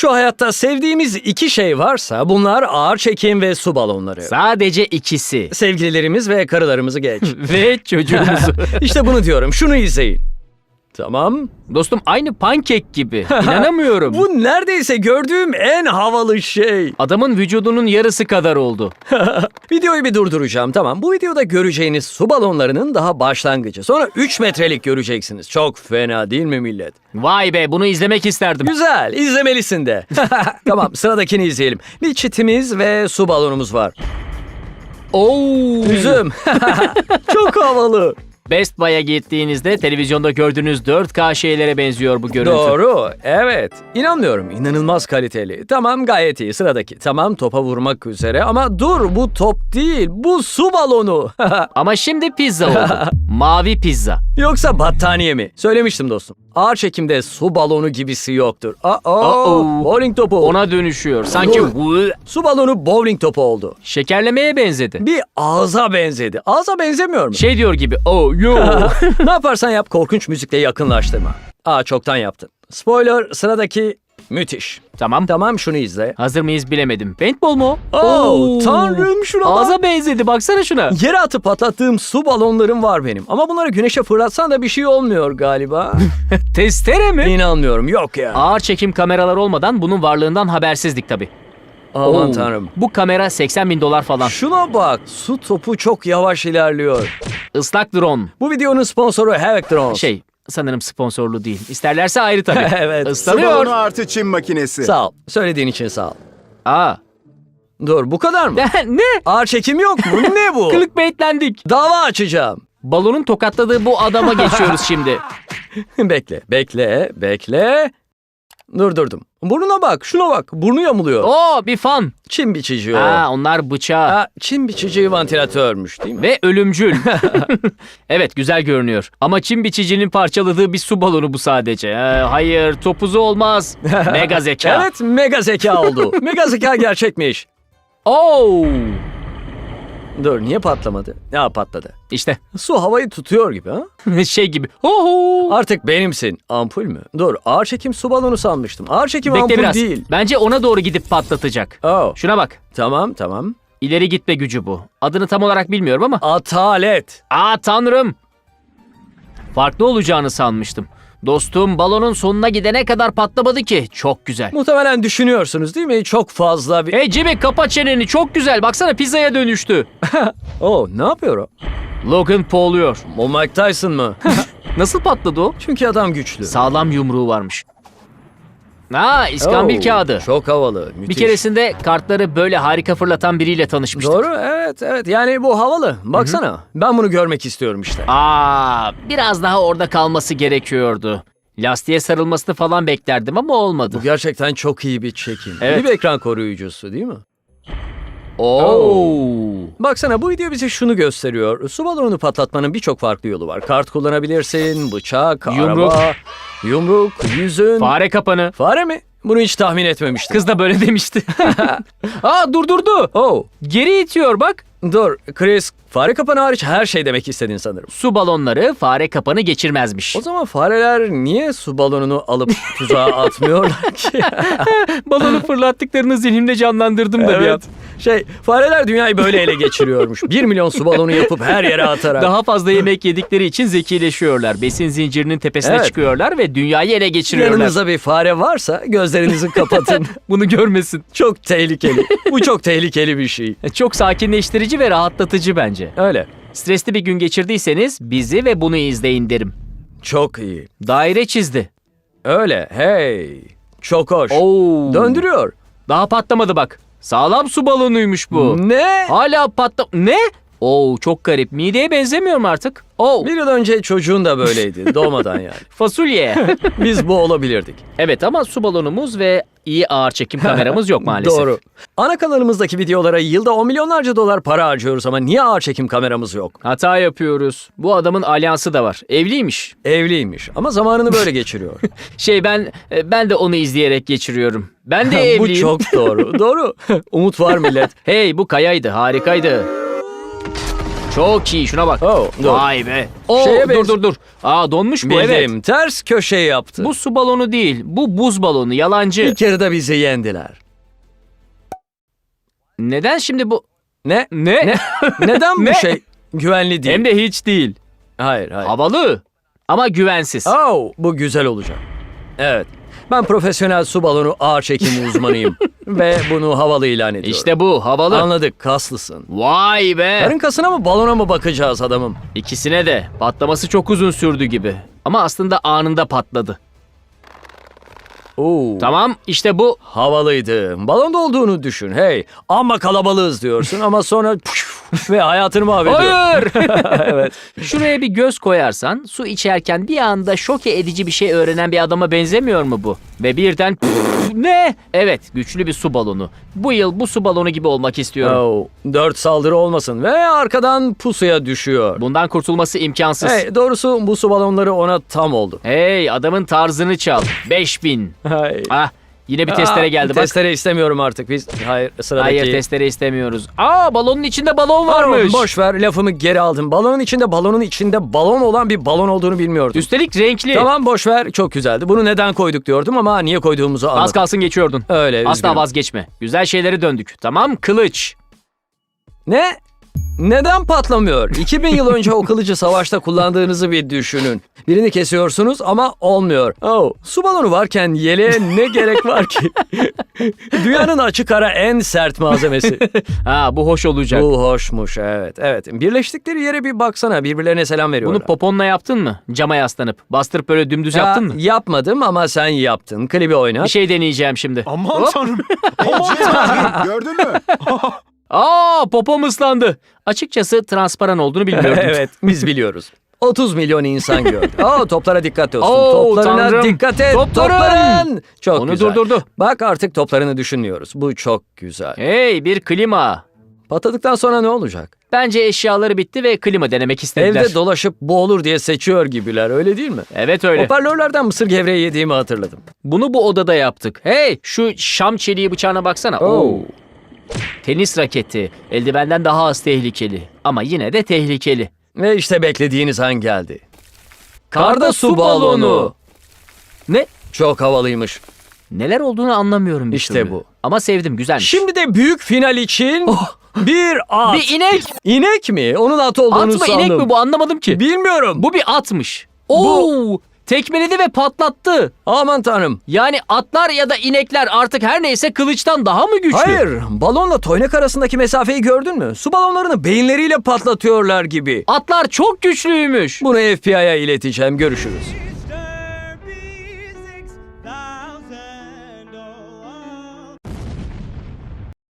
Şu hayatta sevdiğimiz iki şey varsa bunlar ağır çekim ve su balonları. Sadece ikisi. Sevgililerimiz ve karılarımızı geç. Ve çocuğumuzu. işte bunu diyorum. Şunu izleyin. Tamam. Dostum aynı pankek gibi. İnanamıyorum. Bu neredeyse gördüğüm en havalı şey. Adamın vücudunun yarısı kadar oldu. Videoyu bir durduracağım tamam. Bu videoda göreceğiniz su balonlarının daha başlangıcı. Sonra 3 metrelik göreceksiniz. Çok fena değil mi millet? Vay be bunu izlemek isterdim. Güzel, izlemelisin de. tamam, sıradakini izleyelim. Bir çitimiz ve su balonumuz var. Oo. Üzüm. Çok havalı. Best Buy'a gittiğinizde televizyonda gördüğünüz 4K şeylere benziyor bu görüntü. Doğru, evet. İnanmıyorum, inanılmaz kaliteli. Tamam, gayet iyi. Sıradaki. Tamam, topa vurmak üzere ama dur, bu top değil, bu su balonu. Ama şimdi pizza oldu. Mavi pizza. Yoksa battaniye mi? Söylemiştim dostum. Ağır çekimde su balonu gibisi yoktur. Aa, Uh-oh. bowling topu. Ona dönüşüyor. Sanki Dur. Su balonu bowling topu oldu. şekerlemeye benzedi. Bir ağza benzedi. Ağza benzemiyor mu? Şey diyor gibi. Oh yo. ne yaparsan yap korkunç müzikle yakınlaştırma. Aa çoktan yaptın. Spoiler sıradaki müthiş. tamam. Tamam şunu izle. Hazır mıyız bilemedim. Paintball mu? o? Oo, tanrım şuna bak. Ağza benzedi baksana şuna. Yere atıp patlattığım su balonlarım var benim. Ama bunları güneşe fırlatsan da bir şey olmuyor galiba. Testere mi? İnanmıyorum yok ya. Ağır çekim kameralar olmadan bunun varlığından habersizdik tabii. Aman Oo, tanrım. Bu kamera 80 bin dolar falan. Şuna bak su topu çok yavaş ilerliyor. Islak drone. Bu videonun sponsoru Havoc Drones. Şey sanırım sponsorlu değil. İsterlerse ayrı tabii. Evet. Islanıyor. balonu artı çim makinesi. Sağ ol. Söylediğin için sağ ol. Aa. Dur bu kadar mı? ne? Ağır çekim yok mu? Ne bu? Clickbaitlendik. Dava açacağım. Balonun tokatladığı bu adama geçiyoruz şimdi. bekle, bekle, bekle. Durdurdum. Burnuna bak, şuna bak. Burnu yamuluyor. Oo bir fan. Çim biçici o. Aa onlar bıçağı. Ha, çim biçici vantilatörmüş değil mi? Ve ölümcül. evet güzel görünüyor. Ama çim biçicinin parçaladığı bir su balonu bu sadece. Ee, hayır topuzu olmaz. Mega zeka. Evet, mega zeka oldu. mega zeka gerçekmiş. Oo. Dur, niye patlamadı? Ya patladı. İşte Su havayı tutuyor gibi ha? şey gibi. Oho. Artık benimsin. Ampul mü? Dur, ağır çekim su balonu sanmıştım. Ağır çekim Bekle ampul biraz. değil. Bence ona doğru gidip patlatacak. Oh, Şuna bak. tamam, tamam. İleri gitme gücü bu. Adını tam olarak bilmiyorum ama. Atalet. Aa tanrım. Farklı olacağını sanmıştım. Dostum balonun sonuna gidene kadar patlamadı ki. Çok güzel. Muhtemelen düşünüyorsunuz değil mi? Çok fazla bir... Hey Jimmy kapa çeneni çok güzel. Baksana pizzaya dönüştü. Oh, ne yapıyor o? Logan Paul'uyor. O Mike Tyson mı? Nasıl patladı o? Çünkü adam güçlü. Sağlam yumruğu varmış. Aa iskambil Oh, kağıdı. Çok havalı. Bir Müthiş. keresinde kartları böyle harika fırlatan biriyle tanışmıştık. Doğru evet evet yani bu havalı. Baksana ben bunu görmek istiyorum işte. Aa biraz daha orada kalması gerekiyordu. Lastiğe sarılmasını falan beklerdim ama olmadı. Bu gerçekten çok iyi bir çekim. Evet. İyi bir ekran koruyucusu değil mi? Oo. Baksana bu video bize şunu gösteriyor. Su balonunu patlatmanın birçok farklı yolu var. Kart kullanabilirsin, bıçak, Yumruk. araba, yumruk, yüzün. Fare kapanı. Fare mi? Bunu hiç tahmin etmemiştim. Kız da böyle demişti. Aa durdurdu. Oh, Geri itiyor bak. dur Chris. Fare kapanı hariç her şey demek istedin sanırım. Su balonları fare kapanı geçirmezmiş. O zaman fareler niye su balonunu alıp tuzağa atmıyorlar ki? Balonu fırlattıklarını zihnimde canlandırdım da bir an. Şey, fareler dünyayı böyle ele geçiriyormuş. Bir milyon su balonu yapıp her yere atarak. Daha fazla yemek yedikleri için zekileşiyorlar. Besin zincirinin tepesine Evet. çıkıyorlar ve dünyayı ele geçiriyorlar. Yanınızda bir fare varsa gözlerinizi kapatın. Bunu görmesin. çok tehlikeli. Bu çok tehlikeli bir şey. Çok sakinleştirici ve rahatlatıcı bence. Öyle. Stresli bir gün geçirdiyseniz bizi ve bunu izleyin derim. Çok iyi. Daire çizdi. Öyle. Hey. Çok hoş. Oo. Döndürüyor. Daha patlamadı bak. Sağlam su balonuymuş bu. Ne? Hala patla... Ne? Oo çok garip. Mideye benzemiyor mu artık? Oo Bir yıl önce çocuğun da böyleydi. Doğmadan yani. fasulye. Biz bu olabilirdik. evet ama su balonumuz ve iyi ağır çekim kameramız yok maalesef. Doğru. Ana kanalımızdaki videolara yılda 10 milyonlarca dolar para harcıyoruz ama niye ağır çekim kameramız yok? Hata yapıyoruz. Bu adamın alyansı da var. Evliymiş. Evliymiş ama zamanını böyle geçiriyor. Şey ben e, ben de onu izleyerek geçiriyorum. Ben de bu evliyim. çok doğru. doğru. Umut var millet. Hey bu kayaydı harikaydı. Çok iyi şuna bak. Oh, dur. Vay be. Oo, Şeye dur dur dur. Aa donmuş bu evet. Bildim. Ters köşe yaptı. Bu su balonu değil. Bu buz balonu. Yalancı. İlk yarıda bizi yendiler. Neden şimdi bu? Ne? Ne? Ne? Neden bu Ne? şey güvenli değil? Hem de hiç değil. Hayır, hayır. Havalı. Ama güvensiz. Oh, bu güzel olacak. Evet. Ben profesyonel su balonu ağır çekim uzmanıyım. Ve bunu havalı ilan ediyorum. İşte bu. Havalı. Anladık, kaslısın. Vay be. Karın kasına mı balona mı bakacağız adamım? İkisine de. Patlaması çok uzun sürdü gibi. Ama aslında anında patladı. Oo, Tamam işte bu. havalıydı. Balonda olduğunu düşün. Hey, amma kalabalığız diyorsun ama sonra ve hayatını mahvediyor. Hayır. evet. Şuraya bir göz koyarsan su içerken bir anda şoke edici bir şey öğrenen bir adama benzemiyor mu bu? Ve birden ne? Evet güçlü bir su balonu. Bu yıl bu su balonu gibi olmak istiyorum. Oh, dört saldırı olmasın ve arkadan pusuya düşüyor. Bundan kurtulması imkansız. Hey. Hey, doğrusu bu su balonları ona tam oldu. adamın tarzını çal. 5000. Hey. Ah yine bir testere geldi bak. Testere istemiyorum artık biz. Hayır sıradaki. Hayır testere istemiyoruz. Aa balonun içinde balon varmış. Boş ver lafımı geri aldım. Balonun içinde balonun içinde balon olan bir balon olduğunu bilmiyordum. Üstelik renkli. Tamam boş ver çok güzeldi. Bunu neden koyduk diyordum ama niye koyduğumuzu Az anladım. kalsın geçiyordun. Öyle Asla üzgünüm. vazgeçme. Güzel şeyleri döndük. Tamam kılıç. Ne? Neden patlamıyor? 2000 yıl önce o kılıcı savaşta kullandığınızı bir düşünün. Birini kesiyorsunuz ama olmuyor. Oh, su balonu varken yeleğe ne gerek var ki? Dünyanın açık ara en sert malzemesi. Ha bu hoş olacak. Bu hoşmuş evet. Evet. Birleştikleri yere bir baksana. Birbirlerine selam veriyorlar. Bunu poponla yaptın mı? Cama yaslanıp. Bastırıp böyle dümdüz Ya, yaptın mı? Yapmadım ama sen yaptın. Klibi oynat. Bir şey deneyeceğim şimdi. Aman tanrım. Aman tanrım. Gördün mü? Aa popom ıslandı. Açıkçası transparan olduğunu bilmiyordum. evet biz biliyoruz. 30 milyon insan gördü. Oo, toplara dikkat dostum. Oo, Toplarına tanrım. dikkat et. Topların. Topların. Çok Onu güzel. durdurdu. Bak artık toplarını düşünmüyoruz. Bu çok güzel. Hey bir klima. Patladıktan sonra ne olacak? Bence eşyaları bitti ve klima denemek istediler. Evde dolaşıp bu olur diye seçiyor gibiler öyle değil mi? evet öyle. Hoparlörlerden mısır gevreği yediğimi hatırladım. Bunu bu odada yaptık. Hey şu şam çeliği bıçağına baksana. Oo. Tenis raketi. Eldivenden daha az tehlikeli. Ama yine de tehlikeli. Ve işte beklediğiniz an geldi. Karda su balonu. Ne? Çok havalıymış. Neler olduğunu anlamıyorum bir İşte türlü. bu. Ama sevdim güzelmiş. Şimdi de büyük final için bir at. bir inek. İnek mi? Onun at olduğunu At mı sandım. inek mi bu anlamadım ki. Bilmiyorum. Bu bir atmış. Oo! Tekmeledi ve patlattı. Aman tanrım. Yani atlar ya da inekler artık her neyse kılıçtan daha mı güçlü? Hayır. Balonla toynak arasındaki mesafeyi gördün mü? Su balonlarını beyinleriyle patlatıyorlar gibi. Atlar çok güçlüymüş. Bunu FBI'ya ileteceğim. Görüşürüz.